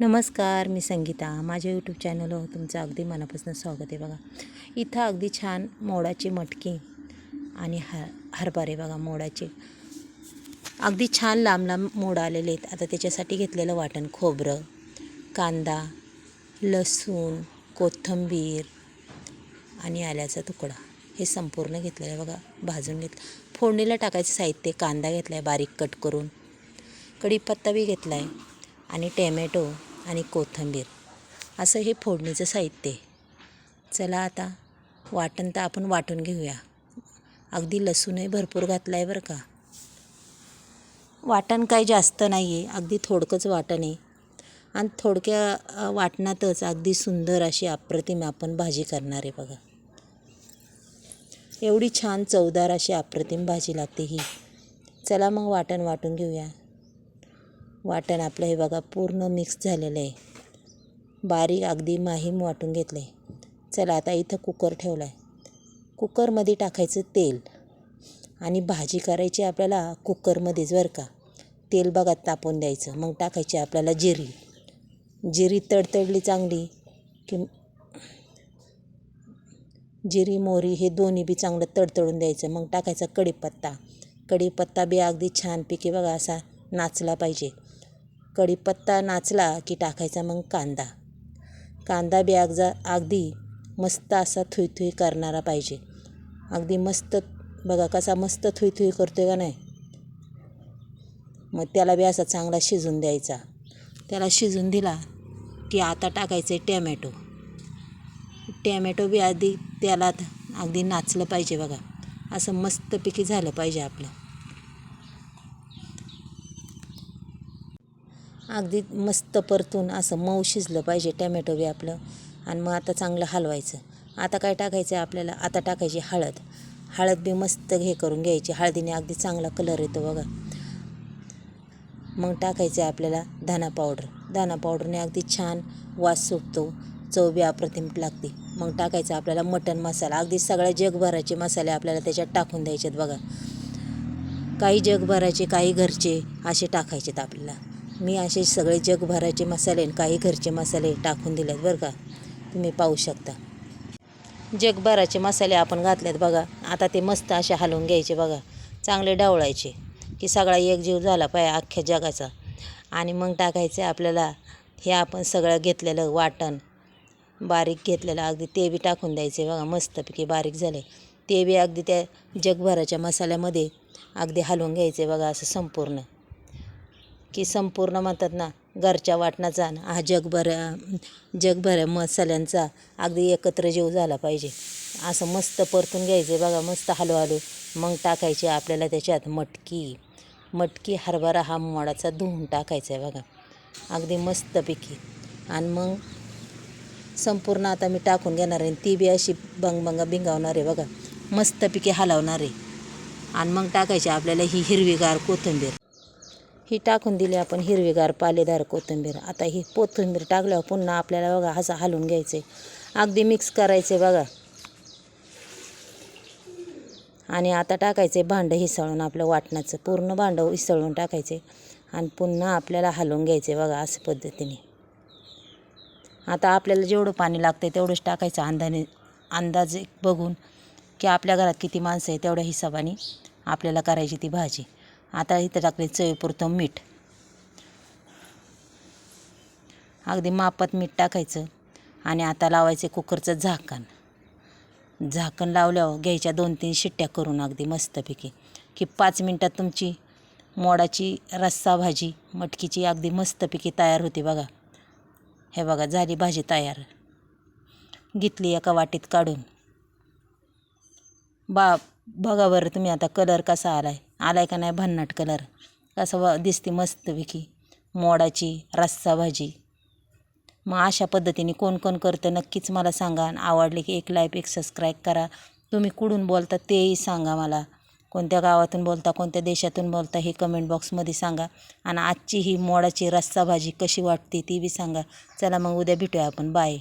नमस्कार मी संगीता. माझ्या यूट्यूब चॅनलवर तुमचं अगदी मनापासून स्वागत आहे बघा. इथं अगदी छान मोडाची मटकी आणि हर हरभरे बघा मोडाचे. अगदी छान लांब लांब मोड आलेले आहेत. आता त्याच्यासाठी घेतलेलं वाटण खोबरं कांदा लसूण कोथिंबीर आणि आल्याचा तुकडा. हे संपूर्ण घेतलेलं आहे बघा भाजून घेतलं. फोडणीला टाकायचं साहित्य कांदा घेतला आहे बारीक कट करून. कढीपत्ता बी घेतला आहे आणि टॅमॅटो. आणि कोथिंबीर. असं हे फोडणीचं साहित्य आहे. चला आता वाटण तर आपण वाटून घेऊया. अगदी लसूणही भरपूर घातलं आहे बरं का. वाटण काही जास्त नाही आहे अगदी थोडकंच वाटण आहे. आणि थोडक्या वाटणातच अगदी सुंदर अशी अप्रतिम आपण भाजी करणार आहे बघा. एवढी छान चवदार अशी अप्रतिम भाजी लागते ही. चला मग वाटण वाटून घेऊया. वाटण आपलं हे बघा पूर्ण मिक्स झालेलं आहे. बारीक अगदी माहीम वाटून घेतलं आहे चला आता इथं कुकर ठेवला आहे कुकरमध्ये टाकायचं तेल. आणि भाजी करायची आपल्याला कुकरमध्येच बरं का. तेल बघा तापून द्यायचं. मग टाकायची आपल्याला जिरी. जिरी तडतडली चांगली की जिरी मोहरी हे दोन्ही बी चांगलं तडतडून द्यायचं. मग टाकायचा कढीपत्ता. कढीपत्ता बी अगदी छानपैकी बघा असा नाचला पाहिजे. कढीपत्ता नाचला की टाकायचा मग कांदा. कांदा बी अगजा अगदी मस्त असा थुईथुई करणारा पाहिजे. अगदी मस्त बघा कसा मस्त थुईथुई करतोय का नाही? मग त्याला बी असा चांगला शिजून द्यायचा. त्याला शिजून दिला की आता टाकायचे टॅमॅटो. टॅमॅटो बी आधी त्याला अगदी नाचलं पाहिजे बघा. असं मस्तपैकी झालं पाहिजे आपलं. अगदी मस्त परतून असं मऊ शिजलं पाहिजे टॅमॅटो बी आपलं. आणि मग आता चांगलं हलवायचं. आता काय टाकायचं आहे आपल्याला? आता टाकायची हळद. हळद बी मस्त हे करून घ्यायची. हळदीने अगदी चांगला कलर येतो बघा. मग टाकायचं आहे आपल्याला धना पावडर धना पावडरने अगदी छान वास सुटतो. चव बी अप्रतिम लागते. मग टाकायचं आपल्याला मटण मसाला. अगदी सगळ्या जगभराचे मसाले आपल्याला त्याच्यात टाकून द्यायचेत बघा. काही जगभराचे काही घरचे असे टाकायचेत आपल्याला. मी असे सगळे जगभराचे मसाले आणि काही घरचे मसाले टाकून दिलेत बरं का. तुम्ही पाहू शकता. जगभराचे मसाले आपण घातलेत बघा. आता ते मस्त असे हलवून घ्यायचे बघा. चांगले डावळायचे की सगळा एकजीव झाला पाहिजे अख्ख्या जगाचा. आणि मग टाकायचे आपल्याला हे आपण सगळं घेतलेलं वाटण. बारीक घेतलेलं अगदी ते बी टाकून द्यायचे बघा. मस्तपैकी बारीक झाले. ते बी अगदी त्या जगभराच्या मसाल्यामध्ये अगदी हलवून घ्यायचे बघा असं संपूर्ण. की संपूर्ण म्हणतात ना घरच्या वाटणाचा आणि हा जगभर जगभर मसाल्यांचा अगदी एकत्र जीव झाला पाहिजे. असं मस्त परतून घ्यायचे बघा मस्त हलू मग टाकायचे आपल्याला त्याच्यात मटकी. मटकी हरभरा हा मोडाचा धुवून टाकायचा आहे बघा. अगदी मस्तपैकी आणि मग संपूर्ण आता मी टाकून घेणार आहे. ती बी अशी बंगबंगा भिंगावणार आहे बघा. मस्तपैकी हलवणार आहे. आणि मग टाकायची आपल्याला ही हिरवीगार कोथिंबीर. ही टाकून दिली आपण हिरवीगार पालेदार कोथिंबीर. आता ही कोथिंबीर टाकल्यावर पुन्हा आपल्याला बघा असं हलवून घ्यायचे अगदी मिक्स करायचे बघा. आणि आता टाकायचे भांडं हिसळून आपलं वाटणाचं. पूर्ण भांडं हिसळून टाकायचे आणि पुन्हा आपल्याला हलवून घ्यायचे बघा असं पद्धतीने. आता आपल्याला जेवढं पाणी लागतं आहे तेवढंच टाकायचं अंदाने अंदाजे बघून. की आपल्या घरात किती माणसं आहे तेवढ्या हिशोबाने आपल्याला करायची ती भाजी. आता इथं टाकले चवीपुरतं मीठ. अगदी मापात मीठ टाकायचं आणि आता लावायचे कुकरचं झाकण. झाकण लावल्यावर घ्यायच्या दोन तीन शिट्ट्या करून अगदी मस्तपैकी. की पाच मिनटात तुमची मोडाची रस्सा भाजी मटकीची अगदी मस्तपैकी तयार होती बघा. हे बघा झाली भाजी तयार. घेतली एका वाटीत काढून. बा बघा बरं तुम्ही आता कलर कसा आला आहे आला आहे का नाही भन्नाट कलर? कसं व दिसते मस्तपैकी. मोडाची रस्सा भाजी. मग अशा पद्धतीने कोण कोण करतं नक्कीच मला सांगा. आणि आवडले की एक लाईक एक सबस्क्राईब करा. तुम्ही कुठून बोलता तेही सांगा मला. कोणत्या गावातून बोलता कोणत्या देशातून बोलता हे कमेंट बॉक्समध्ये सांगा. आणि आजची ही मोडाची रस्सा भाजी कशी वाटते ती बी सांगा. चला मग उद्या भेटूया आपण. बाय